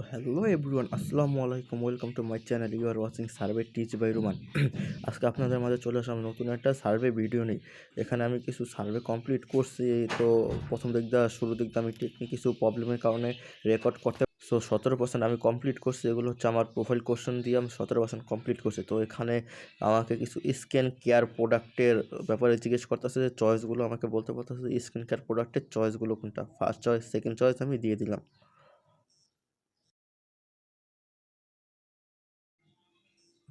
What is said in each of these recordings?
So hello everyone, আসসালামু আলাইকুম welcome to my channel you are watching survey teach by Ruman আজকে আপনাদের মাঝে চলে আসলাম নতুন একটা সার্ভে ভিডিও নেই এখানে আমি কিছু সার্ভে কমপ্লিট করছি তো প্রথম দিক শুরু দিক আমি টেকনিক কিছু প্রবলেমের কারণে রেকর্ড করতে সো সতেরো পার্সেন্ট আমি কমপ্লিট করছি এগুলো হচ্ছে আমার প্রোফাইল কোশ্চেন দিয়ে আমি সতেরো পার্সেন্ট কমপ্লিট করছি। তো এখানে আমাকে কিছু স্কিন কেয়ার প্রোডাক্টের ব্যাপারে জিজ্ঞেস করতেছে যে চয়েসগুলো আমাকে বলতে বলতেছে স্কিন কেয়ার প্রোডাক্টের চয়েসগুলো কোনটা? ফার্স্ট চয়েস সেকেন্ড চয়েস আমি দিয়ে দিলাম।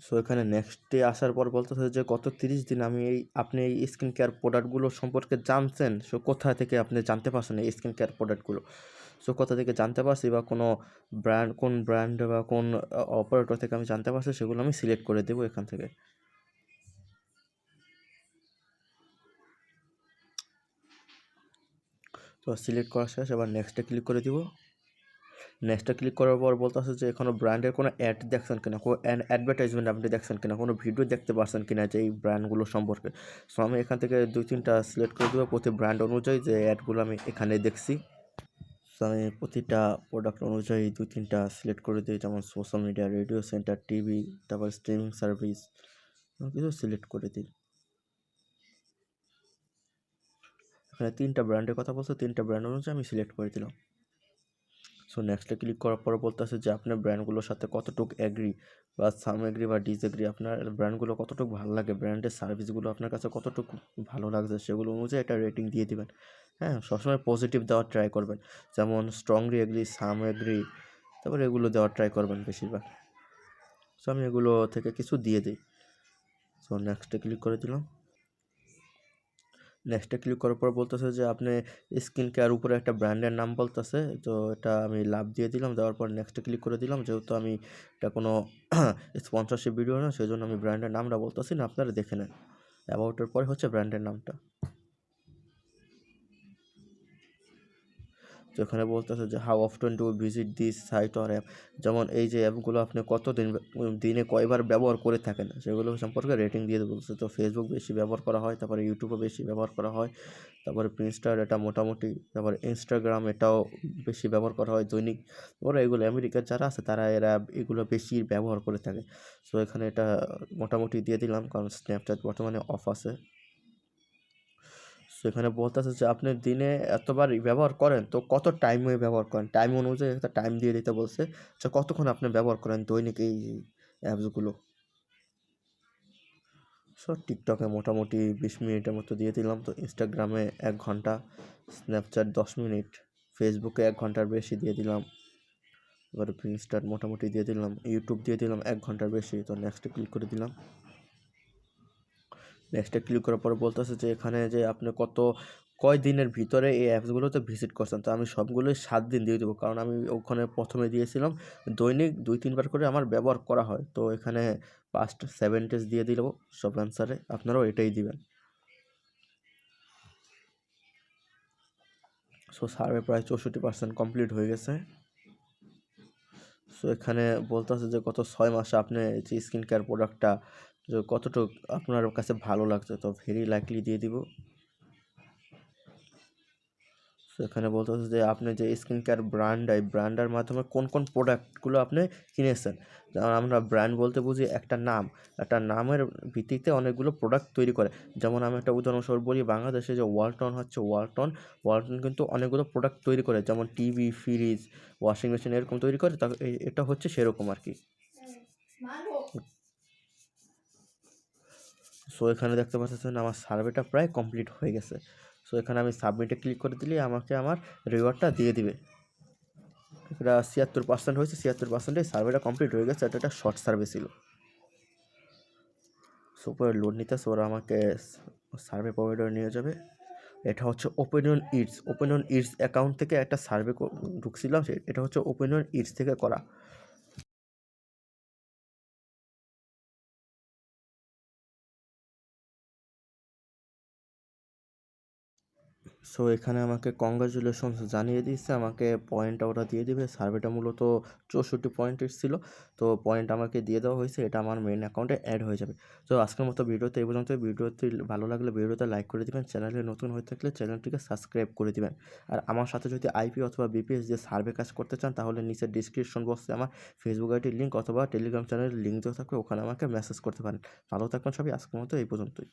সো এখানে নেক্সট আসার পর বলতেছে যে, গত তিরিশ দিন আমি এই, আপনি এই স্কিন কেয়ার প্রোডাক্টগুলো সম্পর্কে জানছেন? সো কোথা থেকে আপনি জানতে পারছেন এই স্কিন কেয়ার প্রোডাক্টগুলো সো কোথা থেকে জানতে পারছি বা কোনো ব্র্যান্ড কোন ব্র্যান্ড বা কোন অপারেটর থেকে আমি জানতে পারছি, সেগুলো আমি সিলেক্ট করে দেবো এখান থেকে। তো সিলেক্ট করা শেষ, এবার নেক্সটে ক্লিক করে দিব। নেক্সটে ক্লিক করার পর বলতেছে যে এখনও ব্র্যান্ডের কোনো অ্যাড দেখছেন কিনা? কোনো অ্যাডভার্টাইজমেন্ট আপনি দেখছেন কিনা? কোনো ভিডিও দেখতে পারছেন কিনা যে এই ব্র্যান্ডগুলো সম্পর্কে? সো আমি এখান থেকে দুই তিনটা সিলেক্ট করে দেবো প্রতি ব্র্যান্ড অনুযায়ী যে অ্যাডগুলো আমি এখানে দেখছি। সো আমি প্রতিটা প্রোডাক্ট অনুযায়ী দুই তিনটা সিলেক্ট করে দিই, যেমন social media radio centre TV তারপর স্ট্রিমিং সার্ভিস কিছু সিলেক্ট করে দিই। এখানে তিনটা ব্র্যান্ডের কথা বলছে, তিনটা ব্র্যান্ড অনুযায়ী আমি সিলেক্ট করে দিলাম। সো নেক্সটে ক্লিক করার পরে বলতেছে যে, আপনার ব্র্যান্ডগুলোর সাথে কতটুকু অ্যাগ্রি বা সাম এগ্রি বা ডিসএগ্রি আপনার ব্র্যান্ডগুলো কতটুকু ভালো লাগে? ব্র্যান্ডের সার্ভিসগুলো আপনার কাছে কতটুকু ভালো লাগছে? সেগুলো অনুযায়ী একটা রেটিং দিয়ে দিবেন। হ্যাঁ সবসময় পজিটিভ দেওয়ার ট্রাই করবেন। যেমন স্ট্রংলি এগ্রি সাম এগ্রি তারপর এগুলো দেওয়ার ট্রাই করবেন বেশিরভাগ। সো আমি এগুলো থেকে কিছু দিয়ে দিই। সো নেক্সটে ক্লিক করে দিলাম। নেক্সটে ক্লিক করার পর বলতেছে যে, আপনি স্কিন কেয়ার উপরে একটা ব্র্যান্ডের নাম বলতেছে। তো এটা আমি লাভ দিয়ে দিলাম। দেওয়ার পর নেক্সটে ক্লিক করে দিলাম। যেহেতু আমি এটা কোনো স্পন্সরশিপ ভিডিও না সেই জন্য আমি ব্র্যান্ডের নামটা বলতেছি না, আপনারা দেখে নেন। অ্যাবাউটের পরে হচ্ছে ব্র্যান্ডের নামটা। তো এখানে বলতেছে যে how often to visit this site or app যেমন এই যে অ্যাপগুলো আপনি কত দিন দিনে কয়বার ব্যবহার করে থাকেন, সেগুলো সম্পর্কে রেটিং দিয়ে বলছে তো ফেসবুক বেশি ব্যবহার করা হয়, তারপরে ইউটিউবও বেশি ব্যবহার করা হয়, তারপরে প্রিন্সটার এটা মোটামুটি, তারপরে ইনস্টাগ্রাম এটাও বেশি ব্যবহার করা হয় দৈনিক। ওরা এগুলো আমেরিকার যারা আছে, তারা এরা এগুলো বেশি ব্যবহার করে থাকে। সো এখানে এটা মোটামুটি দিয়ে দিলাম, কারণ স্ন্যাপচ্যাট বর্তমানে অফ আছে। সেখানে বলতেছে যে, আপনি দিনে এতবার ব্যবহার করেন, তো কত টাইম টাইমে ব্যবহার করেন? টাইম অনুযায়ী একটা টাইম দিয়ে দিতে বলছে যে, কতক্ষণ আপনি ব্যবহার করেন দৈনিক এই অ্যাপসগুলো সো টিকটকে মোটামুটি বিশ মিনিটের মতো দিয়ে দিলাম। তো ইনস্টাগ্রামে এক ঘণ্টা স্ন্যাপচ্যাট দশ মিনিট ফেসবুকে এক ঘণ্টার বেশি দিয়ে দিলাম। এবার ইনস্টার মোটামুটি দিয়ে দিলাম ইউটিউব দিয়ে দিলাম, এক ঘণ্টার বেশি। তো নেক্সটে ক্লিক করে দিলাম। নেক্সটে ক্লিক করার পর বলতেছে যে, এখানে যে আপনি কত, কয় দিনের ভিতরে এই অ্যাপসগুলোতে ভিজিট করছেন? তো আমি সবগুলোই সাত দিন দিয়ে দেবো। কারণ আমি ওখানে প্রথমে দিয়েছিলাম, দৈনিক দুই, তিনবার করে আমার ব্যবহার করা হয়। তো এখানে পাস্ট সেভেন ডেজ দিয়ে দিল সব অ্যান্সারে আপনারাও এটাই দিবেন। সো সার্ভে প্রায় চৌষট্টি পার্সেন্ট কমপ্লিট হয়ে গেছে। সো এখানে বলতেছে যে, গত ছয় মাসে আপনি যে স্কিন কেয়ার প্রোডাক্টটা কতটুকু আপনার কাছে ভালো লাগছে? তো ভেরি লাইকলি দিয়ে দিব। তো এখানে বলতে হচ্ছে যে আপনি যে স্কিন কেয়ার ব্র্যান্ড এই ব্র্যান্ডের মাধ্যমে কোন কোন প্রোডাক্টগুলো আপনি কিনেছেন? যেমন আমরা ব্র্যান্ড বলতে বুঝি একটা নাম। একটা নামের ভিত্তিতে অনেকগুলো প্রোডাক্ট তৈরি করে। যেমন আমি একটা উদাহরণস্বরূপ বলি, বাংলাদেশে যে ওয়ালটন হচ্ছে ওয়ালটন ওয়ালটন কিন্তু অনেকগুলো প্রোডাক্ট তৈরি করে। যেমন টিভি ফ্রিজ ওয়াশিং মেশিন এরকম তৈরি করে। তা এটা হচ্ছে সেরকম আর কি। সো এখানে দেখতে পাচ্ছেন আমার সার্ভেটা প্রায় কমপ্লিট হয়ে গেছে। এখানে আমি সাবমিটে ক্লিক করে দিলে আমাকে আমার রিওয়ার্ডটা দিয়ে দিবে। এটা ছিয়াত্তর পার্সেন্ট হয়েছে, ছিয়াত্তর পার্সেন্টে সার্ভেটা কমপ্লিট হয়ে গেছে এটা একটা শর্ট সার্ভে ছিল। সুপার নিতে ওরা আমাকে সার্ভে প্রোভাইডার নিয়ে যাবে। এটা হচ্ছে opinion it's opinion it's account থেকে একটা সার্ভে ঢুকছিলাম এটা হচ্ছে ওপেনিয়ন ইটস থেকে করা। সো এখানে আমাকে কংগ্রাচুলেশনস জানিয়ে দিচ্ছে আমাকে পয়েন্ট ওরা দিয়ে দিবে। সার্ভেটা মূলত চৌষট্টি পয়েন্টের ছিল। তো পয়েন্ট আমাকে দিয়ে দেওয়া হয়েছে। এটা আমার মেন অ্যাকাউন্টে অ্যাড হয়ে যাবে। তো আজকের মতো ভিডিওতে এই পর্যন্ত ভিডিওতে ভালো লাগলে ভিডিওতে লাইক করে দিবেন। চ্যানেলে নতুন হয়ে থাকলে চ্যানেলটিকে সাবস্ক্রাইব করে দিবেন। আর আমার সাথে যদি আইপি অথবা বিপিএস যে সার্ভে কাজ করতে চান, তাহলে নিচে ডিসক্রিপশন বক্সে আমার ফেসবুক আইডির লিঙ্ক অথবা টেলিগ্রাম চ্যানেলের লিঙ্ক দেওয়া থাকবে। ওখানে আমাকে মেসেজ করতে পারেন। ভালো থাকবেন সবাই। আজকের মতো এই পর্যন্তই।